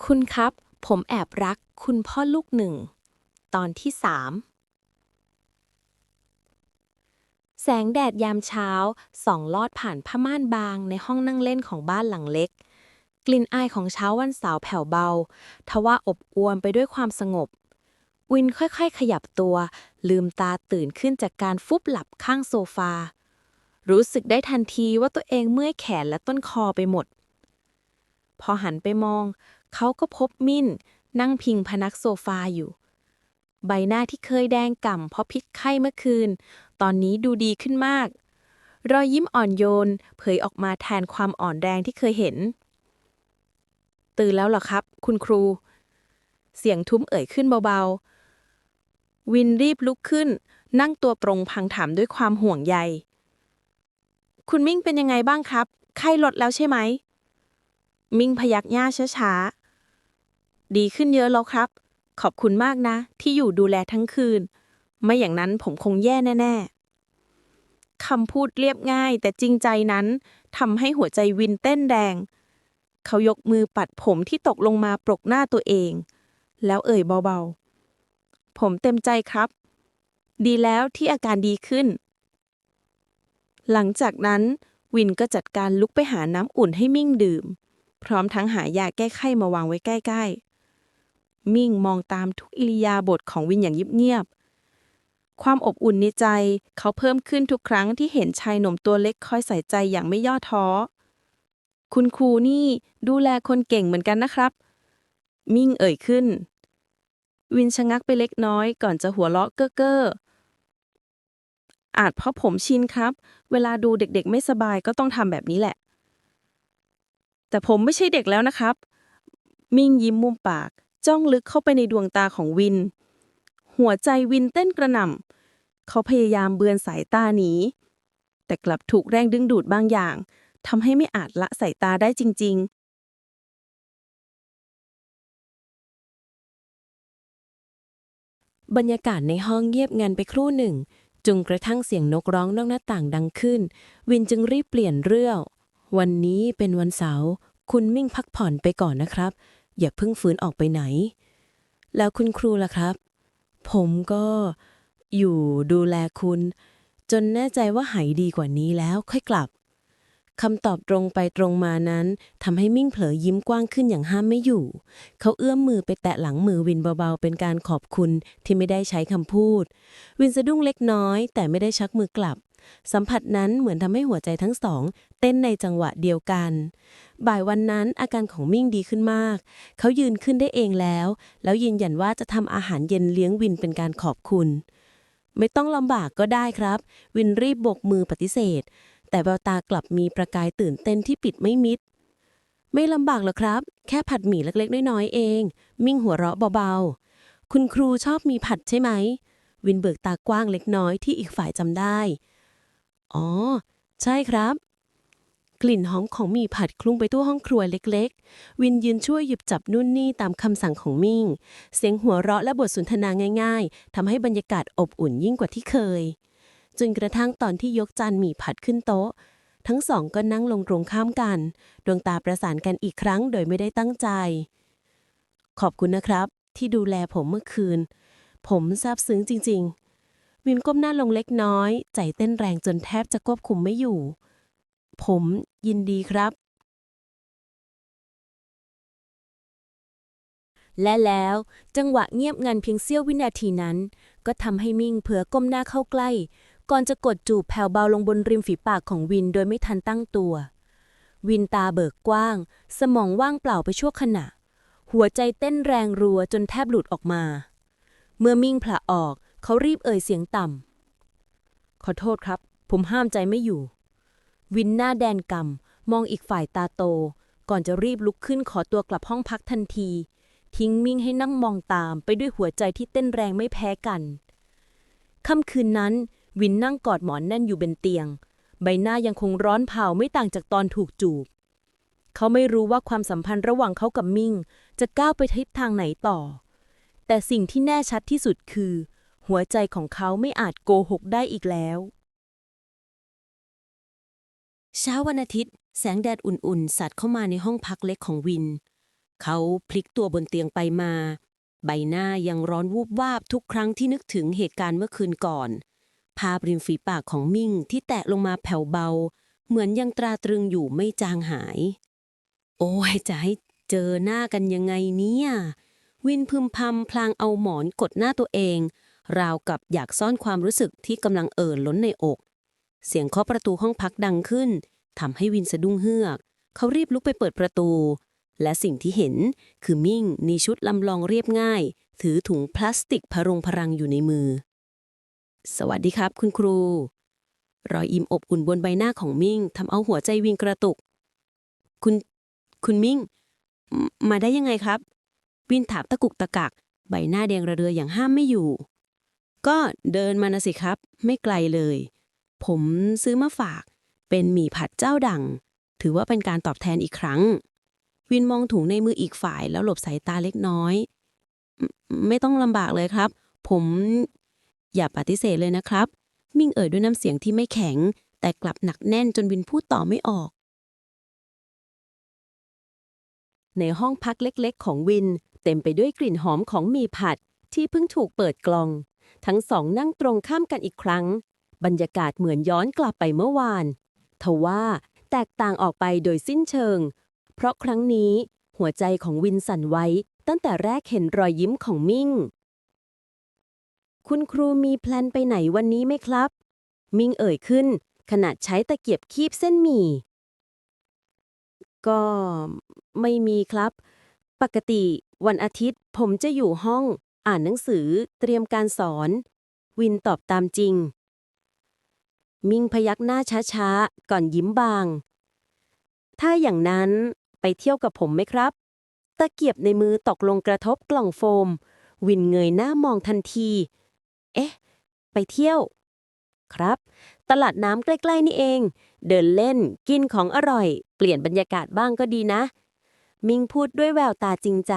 คุณครับ ผมแอบรักคุณพ่อลูกหนึ่ง ตอนที่สามแสงแดดยามเช้าส่องลอดผ่านผ้าม่านบางในห้องนั่งเล่นของบ้านหลังเล็ก กลิ่นอายของเช้าวันเสาร์แผ่วเบา ทว่าอบอวลไปด้วยความสงบ วินค่อยๆ ขยับตัว ลืมตาตื่นขึ้นจากการฟุบหลับข้างโซฟา รู้สึกได้ทันทีว่าตัวเองเมื่อยแขนและต้นคอไปหมด พอหันไปมอง เขาก็พบมิ้นนั่งพิงพนักโซฟาอยู่ ใบหน้าที่เคยแดงก่ำเพราะพิษไข้เมื่อคืน ตอนนี้ดูดีขึ้นมาก รอยยิ้มอ่อนโยน เผยออกมาแทนความอ่อนแรงที่เคยเห็น ตื่นแล้วเหรอครับ คุณครู เสียงทุ้มเอ่ยขึ้นเบาๆ วินรีบลุกขึ้น นั่งตัวตรงพังถามด้วยความห่วงใย คุณมิ่งเป็นยังไงบ้างครับ ไข้ลดแล้วใช่ไหม มิ่งพยักหน้าช้าๆ ดีขึ้นเยอะแล้วครับ ขอบคุณมากนะ ที่อยู่ดูแลทั้งคืน ไม่อย่างนั้นผมคงแย่แน่ๆคำพูดเรียบง่าย แต่จริงใจนั้นทำให้หัวใจวินเต้นแรงเขายกมือปัดผมที่ตกลงมาปรกหน้าตัวเอง แล้วเอ่ยเบาๆ ผมเต็มใจครับ ดีแล้วที่อาการดีขึ้น หลังจากนั้นวินก็จัดการลุกไปหาน้ำอุ่นให้มิ่งดื่ม พร้อมทั้งหายาแก้ไข้มาวางไว้ใกล้ๆ มิ่งมองตามทุกอิริยาบถของวินอย่างเงียบๆความอบอุ่นในใจเขาเพิ่มขึ้นทุกครั้งที่เห็นชายหนุ่มตัวเล็กคอยใส่ใจอย่างไม่ย่อท้อ คุณครูนี่ดูแลคนเก่งเหมือนกันนะครับ มิ่งเอ่ยขึ้น วินชะงักไปเล็กน้อยก่อนจะหัวเราะเก้อเก้อๆอาจเพราะผมชินครับ เวลาดูเด็กๆ ไม่สบายก็ต้องทำแบบนี้แหละ แต่ผมไม่ใช่เด็กแล้วนะครับ มิ่งยิ้มมุมปาก จ้องลึกเข้าไปในดวงตาของวิน หัวใจวินเต้นกระหน่ำ เขาพยายามเบือนสายตาหนี แต่กลับถูกแรงดึงดูดบางอย่างทำให้ไม่อาจละสายตาได้จริง ๆบรรยากาศในห้องเงียบงันไปครู่หนึ่งจนกระทั่งเสียงนกร้องนอกหน้าต่างดังขึ้น วินจึงรีบเปลี่ยนเรื่องวันนี้เป็นวันเสาร์คุณมิ่งพักผ่อนไปก่อนนะครับ อย่าเพิ่งฝืนออกไปไหน แล้วคุณครูล่ะครับ ผมก็อยู่ดูแลคุณ จนแน่ใจว่าหายดีกว่านี้แล้วค่อยกลับคำตอบตรงไปตรงมานั้นทำให้มิ่งเผลอยิ้มกว้างขึ้นอย่างห้ามไม่อยู่ เขาเอื้อมมือไปแตะหลังมือวินเบาๆ เป็นการขอบคุณที่ไม่ได้ใช้คำพูด วินสะดุ้งเล็กน้อย แต่ไม่ได้ชักมือกลับ สัมผัสนั้นเหมือนทำให้หัวใจทั้งสอง เต้นในจังหวะเดียวกัน บ่ายวันนั้นอาการของมิ่งดีขึ้นมาก เขายืนขึ้นได้เองแล้ว แล้วยืนยันว่าจะทำอาหารเย็นเลี้ยงวินเป็นการขอบคุณ ไม่ต้องลำบากก็ได้ครับ วินรีบบกมือปฏิเสธ แต่แววตากลับมีประกายตื่นเต้นที่ปิดไม่มิดไม่ลำบากหรอกครับ แค่ผัดหมี่เล็กๆ น้อยๆ เอง มิ่งหัวเราะเบาๆ คุณครูชอบมีผัดใช่ไหม วินเบิกตากว้างเล็กน้อยที่อีกฝ่ายจำได้ อ๋อ ใช่ครับ กลิ่นหอมของหมี่ผัดคลุ้งไปทั่วห้องครัวเล็กๆ วินยืนช่วยหยิบจับนู่นนี่ตามคำสั่งของมิ่ง เสียงหัวเราะและบทสนทนาง่ายๆทำให้บรรยากาศอบอุ่นยิ่งกว่าที่เคย จนกระทั่งตอนที่ยกจานหมี่ผัดขึ้นโต๊ะ ทั้งสองก็นั่งลงตรงข้ามกัน ดวงตาประสานกันอีกครั้งโดยไม่ได้ตั้งใจ ขอบคุณนะครับ ที่ดูแลผมเมื่อคืน ผมซาบซึ้งจริง ๆ วินก้มหน้าลงเล็กน้อย ใจเต้นแรงจนแทบจะควบคุมไม่อยู่ ผมยินดีครับ และแล้วจังหวะเงียบงันเพียงเสี้ยววินาทีนั้น ก็ทำให้มิ่งเผลอก้มหน้าเข้าใกล้ ก่อนจะกดจูบแผ่วเบาลงบนริมฝีปากของวินโดยไม่ทันตั้งตัว วินตาเบิกกว้าง สมองว่างเปล่าไปชั่วขณะ หัวใจเต้นแรงรัวจนแทบหลุดออกมา เมื่อมิ่งผละออก เขารีบเอ่ยเสียงต่ำ ขอโทษครับ ผมห้ามใจไม่อยู่ วินหน้าแดนกำมองอีกฝ่ายตาโต ก่อนจะรีบลุกขึ้นขอตัวกลับห้องพักทันที ทิ้งมิ่งให้นั่งมองตามไปด้วยหัวใจที่เต้นแรงไม่แพ้กัน ค่ำคืนนั้น วินนั่งกอดหมอนแน่นอยู่บนเตียง ใบหน้ายังคงร้อนเผาไม่ต่างจากตอนถูกจูบ เขาไม่รู้ว่าความสัมพันธ์ระหว่างเขากับมิ่ง จะก้าวไปทิศทางไหนต่อ แต่สิ่งที่แน่ชัดที่สุดคือ หัวใจของเขาไม่อาจโกหกได้อีกแล้ว เช้าวันอาทิตย์ แสงแดดอุ่นๆ สัดเข้ามาในห้องพักเล็กของวิน เขาพลิกตัวบนเตียงไปมา ใบหน้ายังร้อนวูบวาบทุกครั้งที่นึกถึงเหตุการณ์เมื่อคืนก่อน ภาพริมฝีปากของมิ่งที่แตะลงมาแผ่วเบา เหมือนยังตราตรึงอยู่ไม่จางหาย โอ้ยจะให้เจอหน้ากันยังไงเนี่ย วินพึมพำพลางเอาหมอนกดหน้าตัวเอง ราวกับอยากซ่อนความรู้สึกที่กำลังเอ่อล้นในอก เสียงเคาะประตูห้องพักดังขึ้นทำให้วินสะดุ้งเฮือก เขารีบลุกไปเปิดประตู และสิ่งที่เห็นคือมิ่งในชุดลำลองเรียบง่าย ถือถุงพลาสติกพรงพรังอยู่ในมือ สวัสดีครับคุณครู รอยยิ้มอบอุ่นบนใบหน้าของมิ่งทำเอาหัวใจวินกระตุก คุณ คุณมิ่งมมาได้ยังไงครับ วินถามตะกุกตะกัก ใบหน้าแดงระเรืออย่างห้ามไม่อยู่ ก็เดินมานะสิครับ ไม่ไกลเลย ผมซื้อมาฝากเป็นหมี่ผัดเจ้าดัง ถือว่าเป็นการตอบแทนอีกครั้ง วินมองถุงในมืออีกฝ่ายแล้วหลบสายตาเล็กน้อยไม่ไม่ต้องลำบากเลยครับ ผมอย่าปฏิเสธเลยนะครับ มิ่งเอ่ยด้วยน้ำเสียงที่ไม่แข็ง แต่กลับหนักแน่นจนวินพูดต่อไม่ออก ในห้องพักเล็กๆ ของวิน เต็มไปด้วยกลิ่นหอมของหมีผัดที่เพิ่งถูกเปิดกล่อง ทั้งสองนั่งตรงข้ามกันอีกครั้ง บรรยากาศเหมือนย้อนกลับไปเมื่อวาน ทว่าแตกต่างออกไปโดยสิ้นเชิง เพราะครั้งนี้หัวใจของวินสั่นไว้ ตั้งแต่แรกเห็นรอยยิ้มของมิ่ง คุณครูมีแพลนไปไหนวันนี้ไหมครับ มิ่งเอ่ยขึ้น ขณะใช้ตะเกียบคีบเส้นหมี่ ก็ไม่มีครับ ปกติวันอาทิตย์ผมจะอยู่ห้อง อ่านหนังสือ เตรียมการสอน วินตอบตามจริง มิงพยักหน้าช้าๆ ก่อนยิ้มบาง ถ้าอย่างนั้นไปเที่ยวกับผมไหมครับ ตะเกียบในมือตกลงกระทบกล่องโฟม วินเงยหน้ามองทันที เอ๊ะ ไปเที่ยว ครับ ตลาดน้ำใกล้ๆนี่เอง เดินเล่นกินของอร่อย เปลี่ยนบรรยากาศบ้างก็ดีนะ มิงพูดด้วยแววตาจริงใจ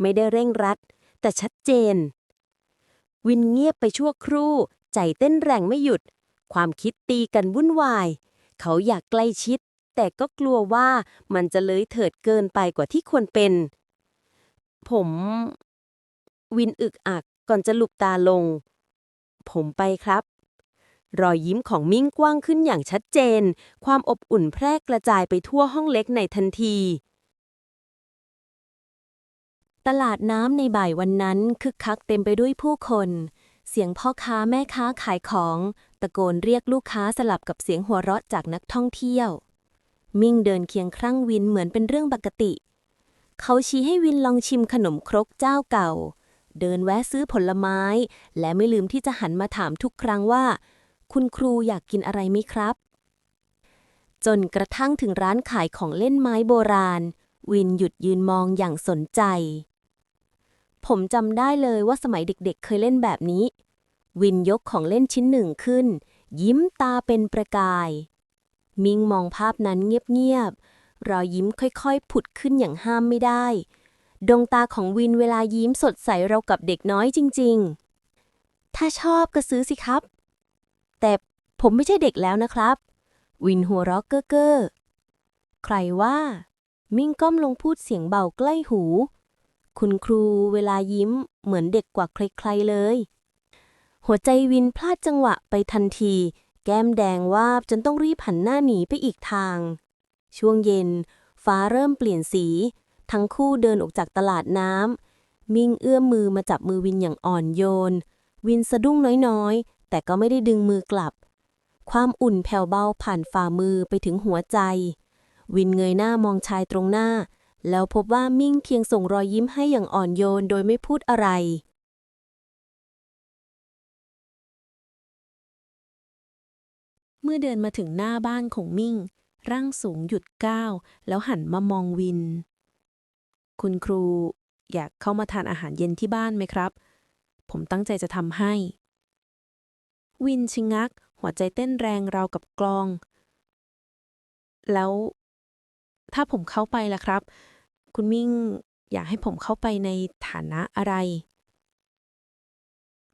ไม่ได้เร่งรัด แต่ชัดเจน วินเงียบไปชั่วครู่ ใจเต้นแรงไม่หยุด ความคิดตีกันวุ่นวาย เขาอยากใกล้ชิด แต่ก็กลัวว่ามันจะเลยเถิดเกินไปกว่าที่ควรเป็น ผม วินอึกอักก่อนจะหลุบตาลง ผมไปครับรอยยิ้มของมิ่งกว้างขึ้นอย่างชัดเจน ความอบอุ่นแพร่กระจายไปทั่วห้องเล็กในทันที ตลาดน้ำในบ่ายวันนั้นคึกคักเต็มไปด้วยผู้คน เสียงพ่อค้าแม่ค้าขายของ ตะโกนเรียกลูกค้าสลับกับเสียงหัวเราะจากนักท่องเที่ยว มิ่งเดินเคียงข้างวินเหมือนเป็นเรื่องปกติ เขาชี้ให้วินลองชิมขนมครกเจ้าเก่า เดินแวะซื้อผลไม้ และไม่ลืมที่จะหันมาถามทุกครั้งว่า คุณครูอยากกินอะไรไหมครับ จนกระทั่งถึงร้านขายของเล่นไม้โบราณ วินหยุดยืนมองอย่างสนใจ ผมจำได้เลยว่าสมัยเด็กๆ เคยเล่นแบบนี้ วินยกของเล่นชิ้นหนึ่งขึ้น ยิ้มตาเป็นประกาย มิงมองภาพนั้นเงียบๆ รอยยิ้มค่อยๆ ผุดขึ้นอย่างห้ามไม่ได้ ดวงตาของวินเวลายิ้มสดใสเรากับเด็กน้อยจริงๆ ถ้าชอบก็ซื้อสิครับ แต่ผมไม่ใช่เด็กแล้วนะครับ วินหัวเราะเก้อเก้อใครว่า มิ่งก้มลงพูดเสียงเบาใกล้หู คุณครูเวลายิ้มเหมือนเด็กกว่าใครๆเลย หัวใจวินพลาดจังหวะไปทันที แก้มแดงวาบจนต้องรีบหันหน้าหนีไปอีกทาง ช่วงเย็น ฟ้าเริ่มเปลี่ยนสี ทั้งคู่เดินออกจากตลาดน้ำมิ่งเอื้อมมือมาจับมือวินอย่างอ่อนโยน วินสะดุ้งน้อยๆ แต่ก็ไม่ได้ดึงมือกลับ ความอุ่นแผ่วเบาผ่านฝ่ามือไปถึงหัวใจ วินเงยหน้ามองชายตรงหน้า แล้วพบว่ามิ่งเพียงส่งรอยยิ้มให้อย่างอ่อนโยนโดยไม่พูดอะไร เมื่อเดินมาถึงหน้าบ้านของมิ่ง ร่างสูงหยุดก้าว แล้วหันมามองวิน คุณครู อยากเข้ามาทานอาหารเย็นที่บ้านไหมครับ ผมตั้งใจจะทำให้ วินชิงัก หัวใจเต้นแรงราวกับกลอง แล้วถ้าผมเข้าไปล่ะครับ คุณมิ่งอยากให้ผมเข้าไปในฐานะอะไร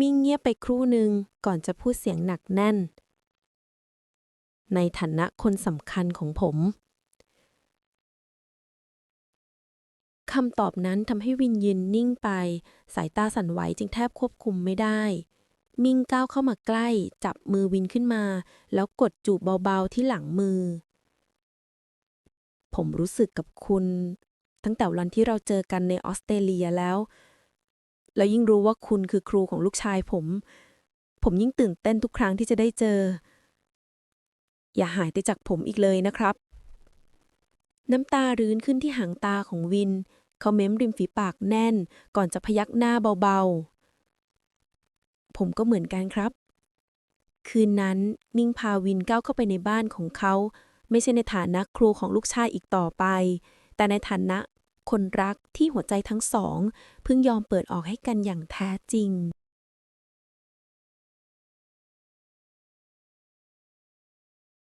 มิ่งเงียบไปครู่หนึ่งก่อนจะพูดเสียงหนักแน่น ในฐานะคนสำคัญของผมคำตอบนั้นทำให้วินยืนนิ่งไป สายตาสั่นไหวจึงแทบควบคุมไม่ได้ มิ่งก้าวเข้ามาใกล้ จับมือวินขึ้นมา แล้วกดจูบเบาๆที่หลังมือ ผมรู้สึกกับคุณ ตั้งแต่วันที่เราเจอกันในออสเตรเลียแล้ว แล้วยิ่งรู้ว่าคุณคือครูของลูกชายผม ผมยิ่งตื่นเต้นทุกครั้งที่จะได้เจอ อย่าหายไปจากผมอีกเลยนะครับ น้ำตารื้นขึ้นที่หางตาของวิน เขาเม้มริมฝีปากแน่น ก่อนจะพยักหน้าเบาๆ ผมก็เหมือนกันครับ คืนนั้นมิ่งพาวินก้าวเข้าไปในบ้านของเขา ไม่ใช่ในฐานะครูของลูกชายอีกต่อไปแต่ในฐานะ คนรักที่หัวใจทั้งสองเพิ่งยอมเปิดออกให้กันอย่างแท้จริง